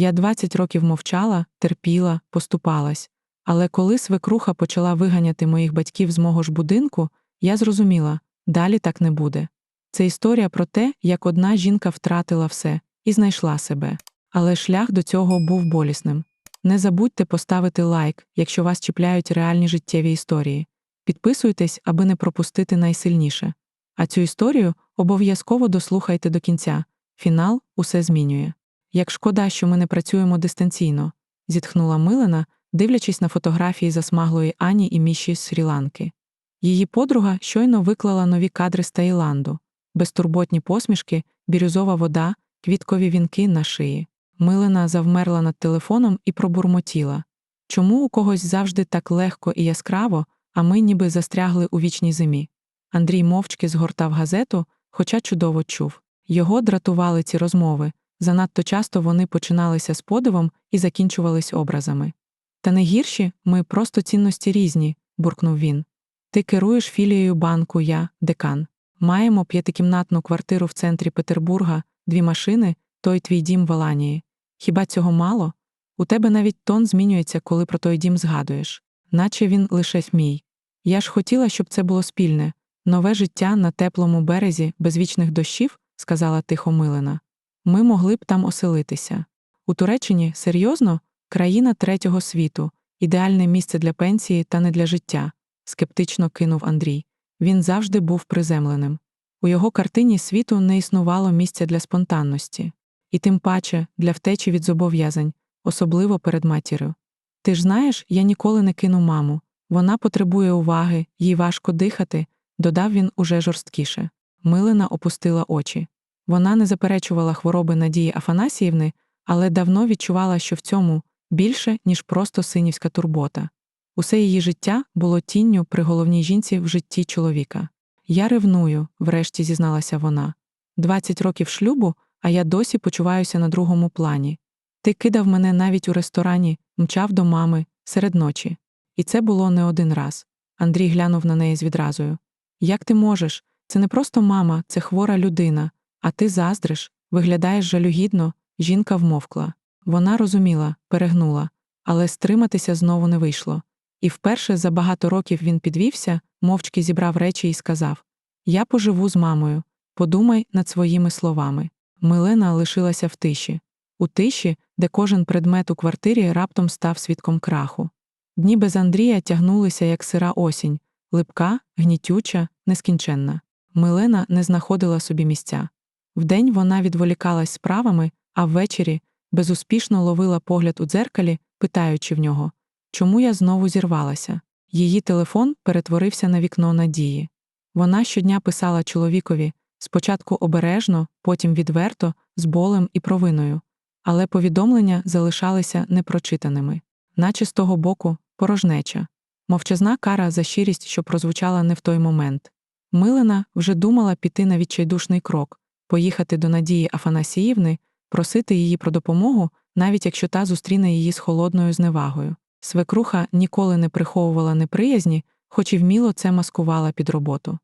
Я 20 років мовчала, терпіла, поступалась. Але коли свекруха почала виганяти моїх батьків з мого ж будинку, я зрозуміла далі так не буде. Це історія про те, як одна жінка втратила все і знайшла себе. Але шлях до цього був болісним. Не забудьте поставити лайк, якщо вас чіпляють реальні життєві історії. Підписуйтесь, аби не пропустити найсильніше. А цю історію обов'язково дослухайте до кінця. Фінал усе змінює. Як шкода, що ми не працюємо дистанційно, зітхнула Милена, дивлячись на фотографії засмаглої Ані і Міші з Срі-Ланки. Її подруга щойно виклала нові кадри з Таїланду, безтурботні посмішки, бірюзова вода, квіткові вінки на шиї. Милена завмерла над телефоном і пробурмотіла. Чому у когось завжди так легко і яскраво, а ми ніби застрягли у вічній зимі? Андрій мовчки згортав газету, хоча чудово чув. Його дратували ці розмови. Занадто часто вони починалися з подивом і закінчувались образами. Та не гірші, ми просто цінності різні, буркнув він. Ти керуєш філією банку, я, декан. Маємо п'ятикімнатну квартиру в центрі Петербурга, дві машини, той твій дім в Аланії. Хіба цього мало? У тебе навіть тон змінюється, коли про той дім згадуєш, наче він лише мій. Я ж хотіла, щоб це було спільне, нове життя на теплому березі, без вічних дощів, сказала тихо Милена. Ми могли б там оселитися. У Туреччині серйозно країна третього світу, ідеальне місце для пенсії та не для життя, скептично кинув Андрій. Він завжди був приземленим. У його картині світу не існувало місця для спонтанності, і тим паче для втечі від зобов'язань, особливо перед матір'ю. Ти ж знаєш, я ніколи не кину маму. Вона потребує уваги, їй важко дихати, додав він уже жорсткіше. Милина опустила очі. Вона не заперечувала хвороби Надії Афанасіївни, але давно відчувала, що в цьому більше, ніж просто синівська турбота. Усе її життя було тінню при головній жінці в житті чоловіка. Я ревную, врешті зізналася вона. Двадцять років шлюбу, а я досі почуваюся на другому плані. Ти кидав мене навіть у ресторані, мчав до мами серед ночі. І це було не один раз. Андрій глянув на неї з відразою. Як ти можеш? Це не просто мама, це хвора людина, а ти заздриш, виглядаєш жалюгідно, жінка вмовкла. Вона розуміла, перегнула, але стриматися знову не вийшло. І вперше за багато років він підвівся, мовчки зібрав речі і сказав Я поживу з мамою, подумай над своїми словами. Милена лишилася в тиші, у тиші, де кожен предмет у квартирі раптом став свідком краху. Дні без Андрія тягнулися, як сира осінь, липка, гнітюча, нескінченна. Милена не знаходила собі місця. Вдень вона відволікалась справами, а ввечері безуспішно ловила погляд у дзеркалі, питаючи в нього чому я знову зірвалася. Її телефон перетворився на вікно надії. Вона щодня писала чоловікові спочатку обережно, потім відверто, з болем і провиною, але повідомлення залишалися непрочитаними, наче з того боку порожнеча, мовчазна кара за щирість, що прозвучала не в той момент. Милена вже думала піти на відчайдушний крок, поїхати до Надії Афанасіївни, просити її про допомогу, навіть якщо та зустріне її з холодною зневагою. Свекруха ніколи не приховувала неприязні, хоч і вміло це маскувала під роботу.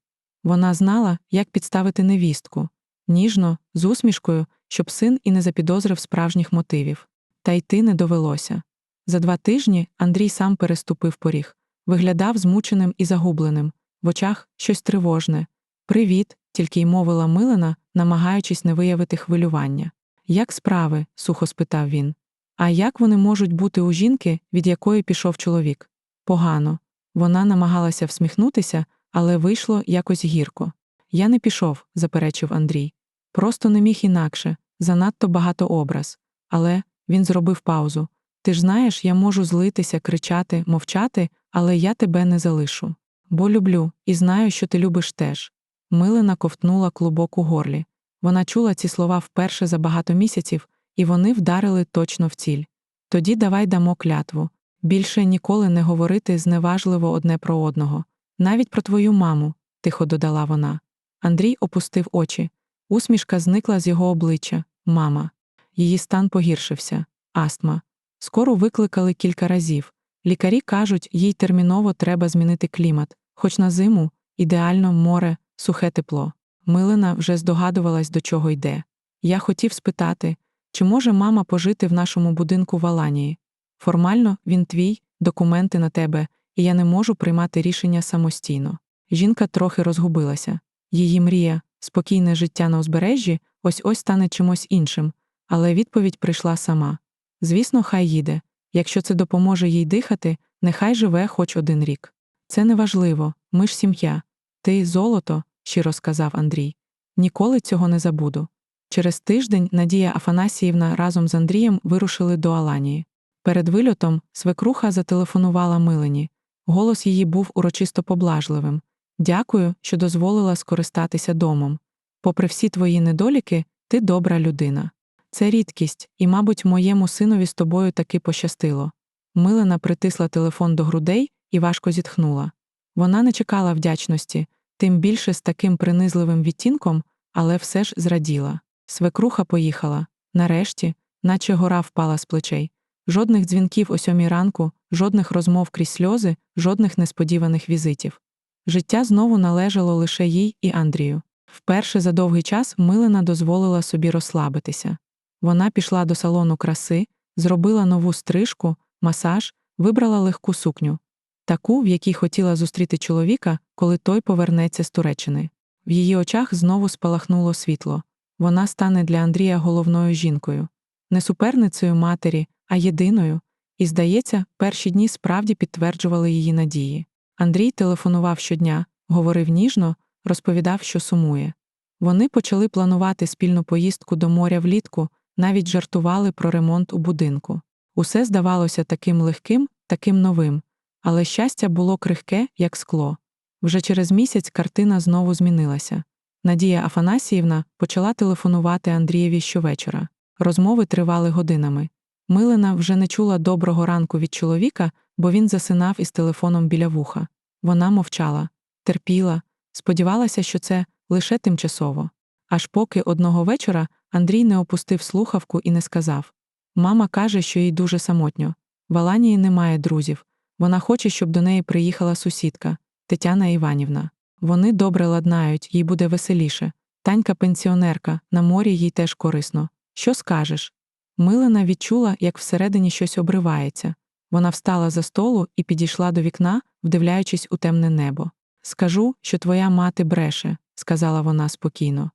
Вона знала, як підставити невістку, ніжно, з усмішкою, щоб син і не запідозрив справжніх мотивів. Та йти не довелося. За два тижні Андрій сам переступив поріг, виглядав змученим і загубленим, в очах щось тривожне. Привіт, тільки й мовила Милена, намагаючись не виявити хвилювання. Як справи? сухо спитав він. А як вони можуть бути у жінки, від якої пішов чоловік? Погано. Вона намагалася всміхнутися, але вийшло якось гірко. Я не пішов, заперечив Андрій. Просто не міг інакше, занадто багато образ. Але він зробив паузу. Ти ж знаєш, я можу злитися, кричати, мовчати, але я тебе не залишу. Бо люблю, і знаю, що ти любиш теж. Милина ковтнула клубок у горлі. Вона чула ці слова вперше за багато місяців, і вони вдарили точно в ціль. Тоді давай дамо клятву більше ніколи не говорити зневажливо одне про одного, навіть про твою маму, тихо додала вона. Андрій опустив очі. Усмішка зникла з його обличчя. Мама. Її стан погіршився. Астма. Скоро викликали кілька разів. Лікарі кажуть, їй терміново треба змінити клімат, хоч на зиму ідеально море, сухе тепло. Милина вже здогадувалась, до чого йде. Я хотів спитати Чи може мама пожити в нашому будинку в Аланії? Формально він твій, документи на тебе, і я не можу приймати рішення самостійно. Жінка трохи розгубилася. Її мрія, спокійне життя на узбережжі, ось ось стане чимось іншим, але відповідь прийшла сама. Звісно, хай їде. Якщо це допоможе їй дихати, нехай живе хоч один рік. Це неважливо, ми ж сім'я. Ти золото, щиро сказав Андрій. Ніколи цього не забуду. Через тиждень Надія Афанасіївна разом з Андрієм вирушили до Аланії. Перед вильотом свекруха зателефонувала Милені. Голос її був урочисто поблажливим. Дякую, що дозволила скористатися домом. Попри всі твої недоліки, ти добра людина. Це рідкість, і, мабуть, моєму синові з тобою таки пощастило. Милена притисла телефон до грудей і важко зітхнула. Вона не чекала вдячності, тим більше з таким принизливим відтінком, але все ж зраділа. Свекруха поїхала. Нарешті, наче гора впала з плечей. Жодних дзвінків о сьомій ранку, жодних розмов крізь сльози, жодних несподіваних візитів. Життя знову належало лише їй і Андрію. Вперше за довгий час Милена дозволила собі розслабитися. Вона пішла до салону краси, зробила нову стрижку, масаж, вибрала легку сукню, таку, в якій хотіла зустріти чоловіка, коли той повернеться з Туреччини. В її очах знову спалахнуло світло. Вона стане для Андрія головною жінкою, не суперницею матері, а єдиною, і, здається, перші дні справді підтверджували її надії. Андрій телефонував щодня, говорив ніжно, розповідав, що сумує. Вони почали планувати спільну поїздку до моря влітку, навіть жартували про ремонт у будинку. Усе здавалося таким легким, таким новим, але щастя було крихке, як скло. Вже через місяць картина знову змінилася. Надія Афанасіївна почала телефонувати Андрієві щовечора. Розмови тривали годинами. Милена вже не чула доброго ранку від чоловіка, бо він засинав із телефоном біля вуха. Вона мовчала, терпіла, сподівалася, що це лише тимчасово. Аж поки одного вечора Андрій не опустив слухавку і не сказав Мама каже, що їй дуже самотньо. В Аланії немає друзів. Вона хоче, щоб до неї приїхала сусідка Тетяна Іванівна. Вони добре ладнають, їй буде веселіше. Танька пенсіонерка, на морі їй теж корисно. Що скажеш? Милена відчула, як всередині щось обривається. Вона встала за столу і підійшла до вікна, вдивляючись у темне небо. Скажу, що твоя мати бреше, сказала вона спокійно.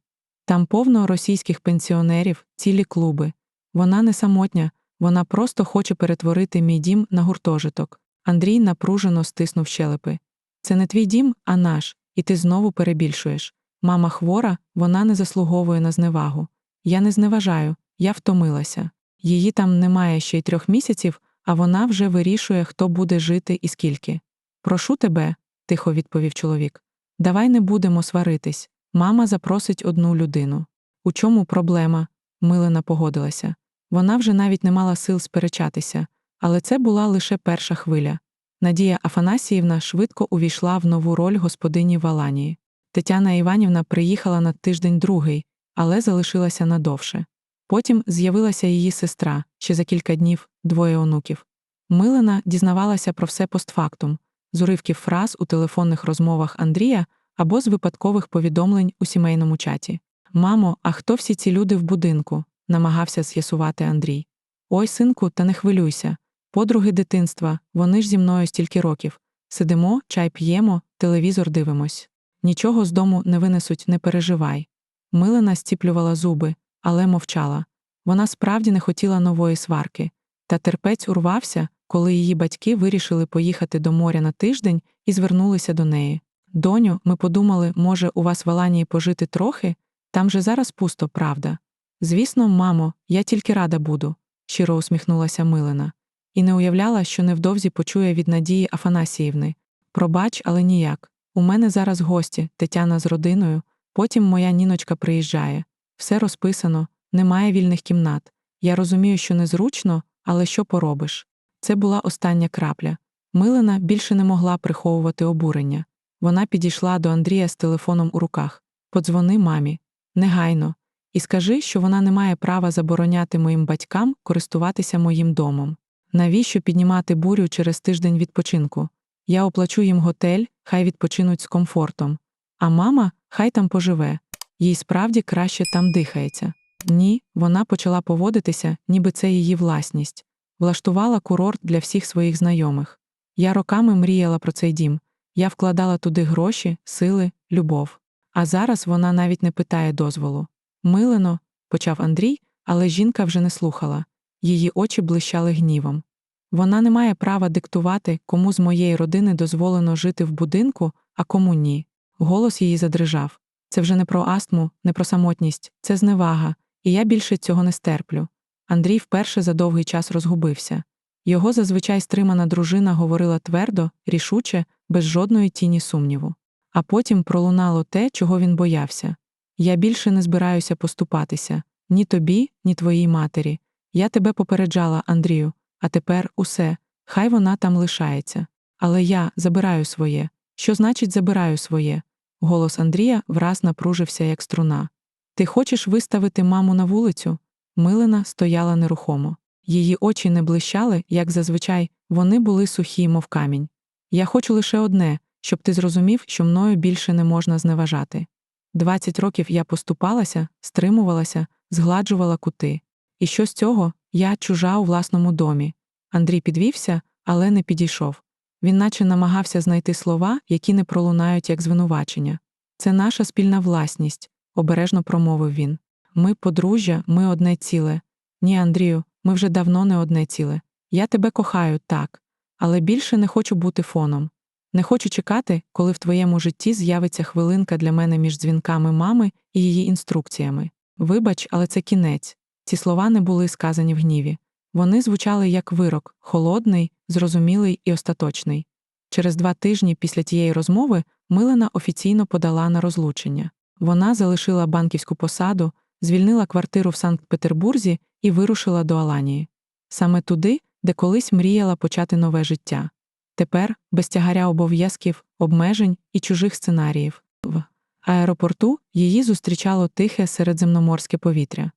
Там повно російських пенсіонерів, цілі клуби. Вона не самотня, вона просто хоче перетворити мій дім на гуртожиток. Андрій напружено стиснув щелепи. Це не твій дім, а наш, і ти знову перебільшуєш. Мама хвора, вона не заслуговує на зневагу. Я не зневажаю, я втомилася. Її там немає ще й трьох місяців, а вона вже вирішує, хто буде жити і скільки. Прошу тебе, тихо відповів чоловік. Давай не будемо сваритись. Мама запросить одну людину. У чому проблема? Милена погодилася. Вона вже навіть не мала сил сперечатися, але це була лише перша хвиля. Надія Афанасіївна швидко увійшла в нову роль господині Валанії. Тетяна Іванівна приїхала на тиждень другий, але залишилася надовше. Потім з'явилася її сестра, ще за кілька днів двоє онуків. Милена дізнавалася про все постфактум, з уривків фраз у телефонних розмовах Андрія або з випадкових повідомлень у сімейному чаті. Мамо, а хто всі ці люди в будинку? намагався з'ясувати Андрій. Ой, синку, та не хвилюйся. Подруги дитинства, вони ж зі мною стільки років. Сидимо, чай п'ємо, телевізор дивимось. Нічого з дому не винесуть, не переживай. Милена стіплювала зуби, але мовчала. Вона справді не хотіла нової сварки. Та терпець урвався, коли її батьки вирішили поїхати до моря на тиждень і звернулися до неї. Доню, ми подумали, може, у вас в Аланії пожити трохи? Там же зараз пусто, правда. Звісно, мамо, я тільки рада буду, щиро усміхнулася Милена, і не уявляла, що невдовзі почує від Надії Афанасіївни. Пробач, але ніяк. У мене зараз гості, Тетяна з родиною, потім моя ніночка приїжджає. Все розписано, немає вільних кімнат. Я розумію, що незручно, але що поробиш? Це була остання крапля. Милена більше не могла приховувати обурення. Вона підійшла до Андрія з телефоном у руках. Подзвони мамі. Негайно. І скажи, що вона не має права забороняти моїм батькам користуватися моїм домом. Навіщо піднімати бурю через тиждень відпочинку? Я оплачу їм готель, хай відпочинуть з комфортом. А мама хай там поживе, їй справді краще там дихається. Ні, вона почала поводитися, ніби це її власність, влаштувала курорт для всіх своїх знайомих. Я роками мріяла про цей дім, я вкладала туди гроші, сили, любов. А зараз вона навіть не питає дозволу. Милено, почав Андрій, але жінка вже не слухала. Її очі блищали гнівом. Вона не має права диктувати, кому з моєї родини дозволено жити в будинку, а кому ні. Голос її задрижав. Це вже не про астму, не про самотність, це зневага, і я більше цього не стерплю. Андрій вперше за довгий час розгубився. Його зазвичай стримана дружина говорила твердо, рішуче, без жодної тіні сумніву. А потім пролунало те, чого він боявся. Я більше не збираюся поступатися ні тобі, ні твоїй матері. Я тебе попереджала, Андрію, а тепер усе, хай вона там лишається. Але я забираю своє. Що значить забираю своє? Голос Андрія враз напружився, як струна. Ти хочеш виставити маму на вулицю? Милина стояла нерухомо. Її очі не блищали, як зазвичай, вони були сухі, мов камінь. Я хочу лише одне, щоб ти зрозумів, що мною більше не можна зневажати. Двадцять років я поступалася, стримувалася, згладжувала кути. І що з цього я чужа у власному домі. Андрій підвівся, але не підійшов. Він наче намагався знайти слова, які не пролунають як звинувачення. Це наша спільна власність, обережно промовив він. Ми подружжя, ми одне ціле. Ні, Андрію, ми вже давно не одне ціле. Я тебе кохаю, так, але більше не хочу бути фоном. Не хочу чекати, коли в твоєму житті з'явиться хвилинка для мене між дзвінками мами і її інструкціями. Вибач, але це кінець. Ці слова не були сказані в гніві. Вони звучали як вирок, холодний, зрозумілий і остаточний. Через два тижні після тієї розмови Милена офіційно подала на розлучення. Вона залишила банківську посаду, звільнила квартиру в Санкт-Петербурзі і вирушила до Аланії. Саме туди, де колись мріяла почати нове життя. Тепер, без тягаря обов'язків, обмежень і чужих сценаріїв. В аеропорту її зустрічало тихе середземноморське повітря.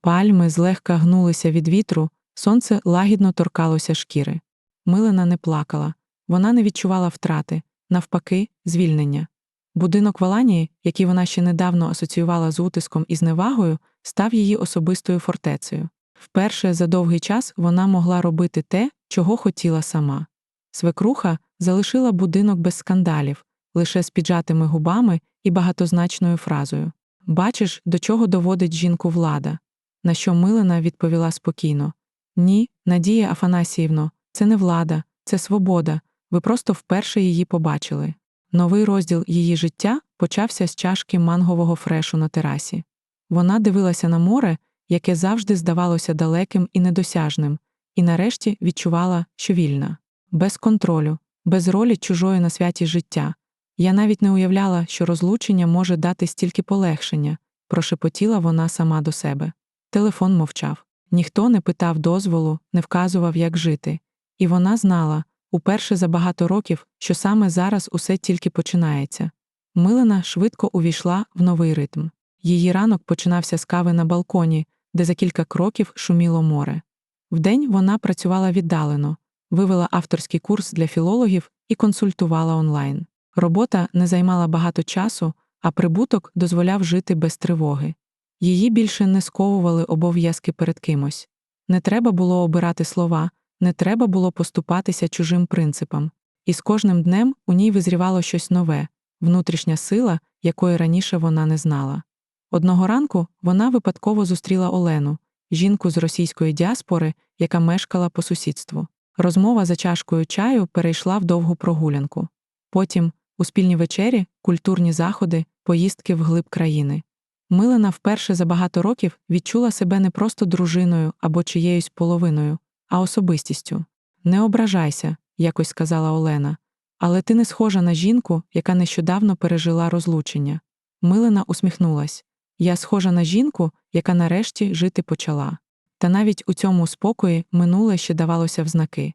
Пальми злегка гнулися від вітру, сонце лагідно торкалося шкіри. Милена не плакала, вона не відчувала втрати, навпаки, звільнення. Будинок Валанії, який вона ще недавно асоціювала з утиском і зневагою, став її особистою фортецею. Вперше за довгий час вона могла робити те, чого хотіла сама. Свекруха залишила будинок без скандалів, лише з піджатими губами і багатозначною фразою Бачиш, до чого доводить жінку влада. На що Милена відповіла спокійно Ні, Надія Афанасіївно, це не влада, це свобода. Ви просто вперше її побачили. Новий розділ її життя почався з чашки мангового фрешу на терасі. Вона дивилася на море, яке завжди здавалося далеким і недосяжним, і нарешті відчувала, що вільна, без контролю, без ролі чужої на святі життя. Я навіть не уявляла, що розлучення може дати стільки полегшення, прошепотіла вона сама до себе. Телефон мовчав. Ніхто не питав дозволу, не вказував, як жити. І вона знала, уперше за багато років, що саме зараз усе тільки починається. Милена швидко увійшла в новий ритм. Її ранок починався з кави на балконі, де за кілька кроків шуміло море. Вдень вона працювала віддалено, вивела авторський курс для філологів і консультувала онлайн. Робота не займала багато часу, а прибуток дозволяв жити без тривоги. Її більше не сковували обов'язки перед кимось. Не треба було обирати слова, не треба було поступатися чужим принципам. І з кожним днем у ній визрівало щось нове, внутрішня сила, якої раніше вона не знала. Одного ранку вона випадково зустріла Олену, жінку з російської діаспори, яка мешкала по сусідству. Розмова за чашкою чаю перейшла в довгу прогулянку. Потім, у спільні вечері, культурні заходи, поїздки в глиб країни. Милена вперше за багато років відчула себе не просто дружиною або чиєюсь половиною, а особистістю. Не ображайся, якось сказала Олена, але ти не схожа на жінку, яка нещодавно пережила розлучення. Милена усміхнулась я схожа на жінку, яка нарешті жити почала. Та навіть у цьому спокої минуле ще давалося в знаки.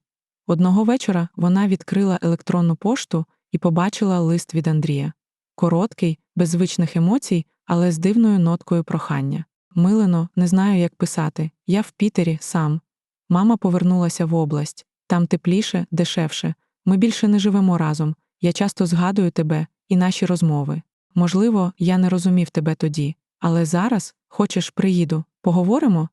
Одного вечора вона відкрила електронну пошту і побачила лист від Андрія. Короткий, без звичних емоцій, але з дивною ноткою прохання. Милено, не знаю, як писати. Я в Пітері сам. Мама повернулася в область. Там тепліше, дешевше. Ми більше не живемо разом. Я часто згадую тебе і наші розмови. Можливо, я не розумів тебе тоді, але зараз, хочеш, приїду, Поговоримо?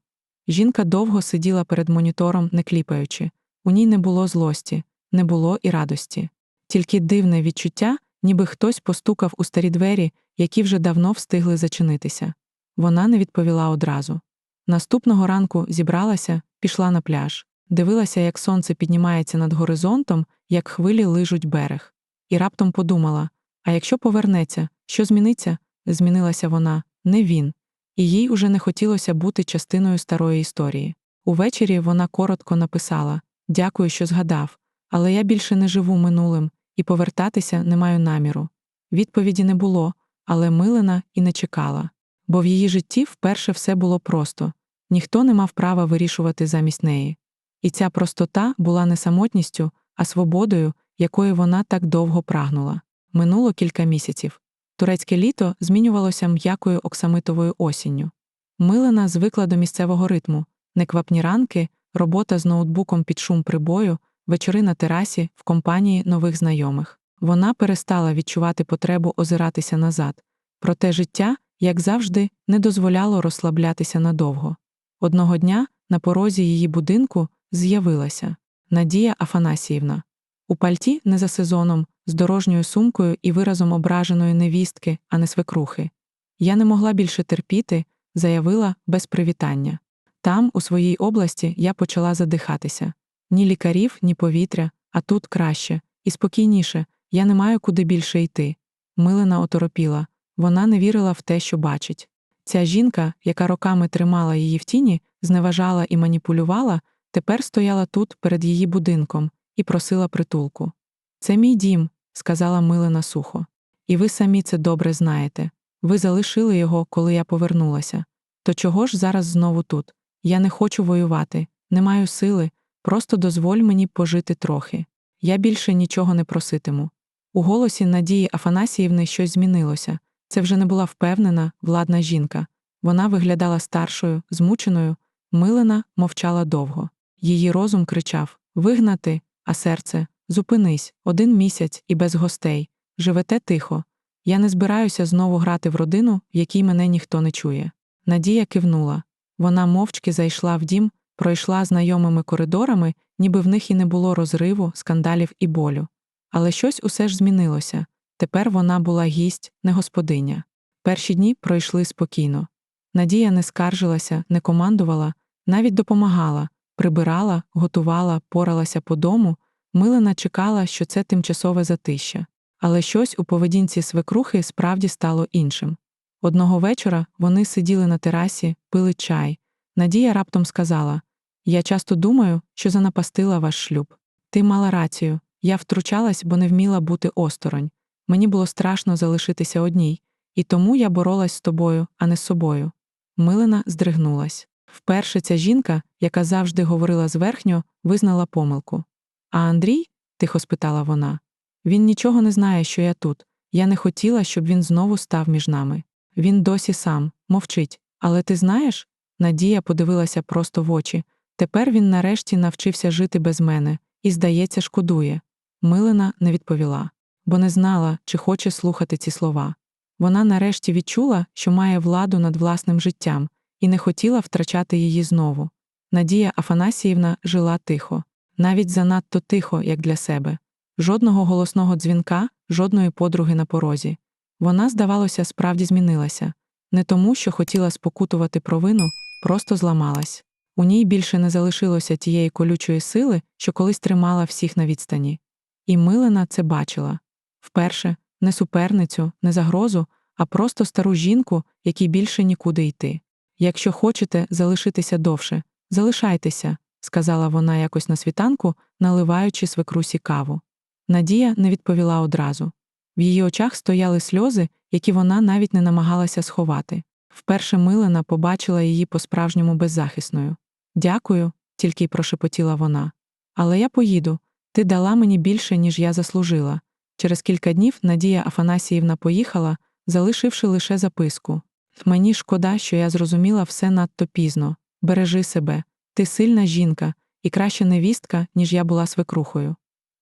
Жінка довго сиділа перед монітором, не кліпаючи. У ній не було злості, не було і радості. Тільки дивне відчуття, ніби хтось постукав у старі двері, які вже давно встигли зачинитися. Вона не відповіла одразу. Наступного ранку зібралася, пішла на пляж, дивилася, як сонце піднімається над горизонтом, як хвилі лижуть берег. І раптом подумала: а якщо повернеться, що зміниться? Змінилася вона, не він. І їй уже не хотілося бути частиною старої історії. Увечері вона коротко написала Дякую, що згадав, але я більше не живу минулим і повертатися не маю наміру. Відповіді не було, але милена і не чекала. Бо в її житті вперше все було просто ніхто не мав права вирішувати замість неї. І ця простота була не самотністю, а свободою, якої вона так довго прагнула. Минуло кілька місяців. Турецьке літо змінювалося м'якою оксамитовою осінню. Милена звикла до місцевого ритму, неквапні ранки, робота з ноутбуком під шум прибою, вечори на терасі в компанії нових знайомих. Вона перестала відчувати потребу озиратися назад, проте життя, як завжди, не дозволяло розслаблятися надовго. Одного дня на порозі її будинку з'явилася Надія Афанасіївна. У пальті не за сезоном, з дорожньою сумкою і виразом ображеної невістки, а не свекрухи. Я не могла більше терпіти, заявила без привітання. Там, у своїй області, я почала задихатися. Ні лікарів, ні повітря, а тут краще, і спокійніше, я не маю куди більше йти. Милина оторопіла, вона не вірила в те, що бачить. Ця жінка, яка роками тримала її в тіні, зневажала і маніпулювала, тепер стояла тут перед її будинком і просила притулку. Це мій дім, сказала Милина сухо. І ви самі це добре знаєте. Ви залишили його, коли я повернулася. То чого ж зараз знову тут? Я не хочу воювати, не маю сили, просто дозволь мені пожити трохи. Я більше нічого не проситиму. У голосі Надії Афанасіївни щось змінилося. Це вже не була впевнена, владна жінка. Вона виглядала старшою, змученою, милена мовчала довго. Її розум кричав Вигнати, а серце зупинись, один місяць і без гостей. Живете тихо. Я не збираюся знову грати в родину, в якій мене ніхто не чує. Надія кивнула. Вона мовчки зайшла в дім, пройшла знайомими коридорами, ніби в них і не було розриву, скандалів і болю. Але щось усе ж змінилося. Тепер вона була гість, не господиня. Перші дні пройшли спокійно. Надія не скаржилася, не командувала, навіть допомагала, прибирала, готувала, поралася по дому. Милена чекала, що це тимчасове затища. Але щось у поведінці свекрухи справді стало іншим. Одного вечора вони сиділи на терасі, пили чай. Надія раптом сказала Я часто думаю, що занапастила ваш шлюб. Ти мала рацію. Я втручалась, бо не вміла бути осторонь. Мені було страшно залишитися одній, і тому я боролась з тобою, а не з собою. Милена здригнулась. Вперше ця жінка, яка завжди говорила зверхньо, визнала помилку. А Андрій? тихо спитала вона. Він нічого не знає, що я тут. Я не хотіла, щоб він знову став між нами. Він досі сам, мовчить. Але ти знаєш? Надія подивилася просто в очі. Тепер він нарешті навчився жити без мене і, здається, шкодує. Милина не відповіла, бо не знала, чи хоче слухати ці слова. Вона нарешті відчула, що має владу над власним життям, і не хотіла втрачати її знову. Надія Афанасіївна жила тихо, навіть занадто тихо, як для себе. Жодного голосного дзвінка, жодної подруги на порозі. Вона, здавалося, справді змінилася не тому, що хотіла спокутувати провину, просто зламалась. У ній більше не залишилося тієї колючої сили, що колись тримала всіх на відстані. І Милена це бачила вперше не суперницю, не загрозу, а просто стару жінку, якій більше нікуди йти. Якщо хочете залишитися довше, залишайтеся, сказала вона якось на світанку, наливаючи свекрусі каву. Надія не відповіла одразу. В її очах стояли сльози, які вона навіть не намагалася сховати. Вперше Милена побачила її по-справжньому беззахисною. Дякую, тільки й прошепотіла вона. Але я поїду. Ти дала мені більше, ніж я заслужила. Через кілька днів Надія Афанасіївна поїхала, залишивши лише записку. Мені шкода, що я зрозуміла все надто пізно. Бережи себе, ти сильна жінка і краща невістка, ніж я була свекрухою.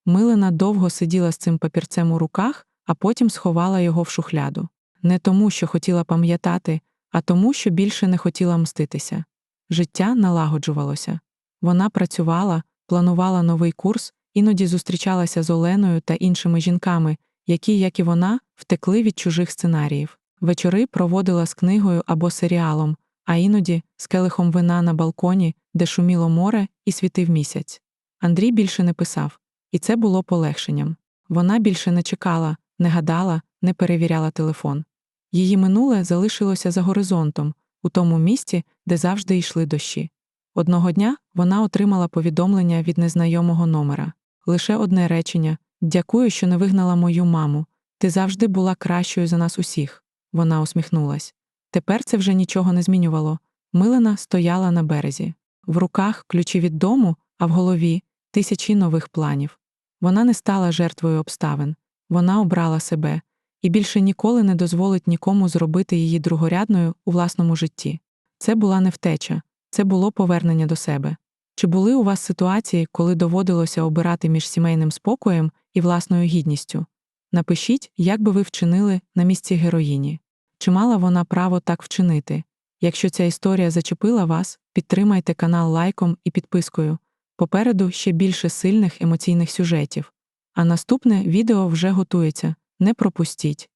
Милена довго сиділа з цим папірцем у руках, а потім сховала його в шухляду. Не тому, що хотіла пам'ятати, а тому, що більше не хотіла мститися. Життя налагоджувалося. Вона працювала, планувала новий курс, іноді зустрічалася з Оленою та іншими жінками, які, як і вона, втекли від чужих сценаріїв. Вечори проводила з книгою або серіалом, а іноді з келихом вина на балконі, де шуміло море і світив місяць. Андрій більше не писав, і це було полегшенням. Вона більше не чекала, не гадала, не перевіряла телефон. Її минуле залишилося за горизонтом, у тому місці, де завжди йшли дощі. Одного дня вона отримала повідомлення від незнайомого номера. Лише одне речення Дякую, що не вигнала мою маму. Ти завжди була кращою за нас усіх. Вона усміхнулась. Тепер це вже нічого не змінювало. Милена стояла на березі. В руках ключі від дому, а в голові тисячі нових планів. Вона не стала жертвою обставин. Вона обрала себе і більше ніколи не дозволить нікому зробити її другорядною у власному житті. Це була не втеча, це було повернення до себе. Чи були у вас ситуації, коли доводилося обирати між сімейним спокоєм і власною гідністю? Напишіть, як би ви вчинили на місці героїні. Чи мала вона право так вчинити? Якщо ця історія зачепила вас, підтримайте канал лайком і підпискою. Попереду ще більше сильних емоційних сюжетів. А наступне відео вже готується. Не пропустіть.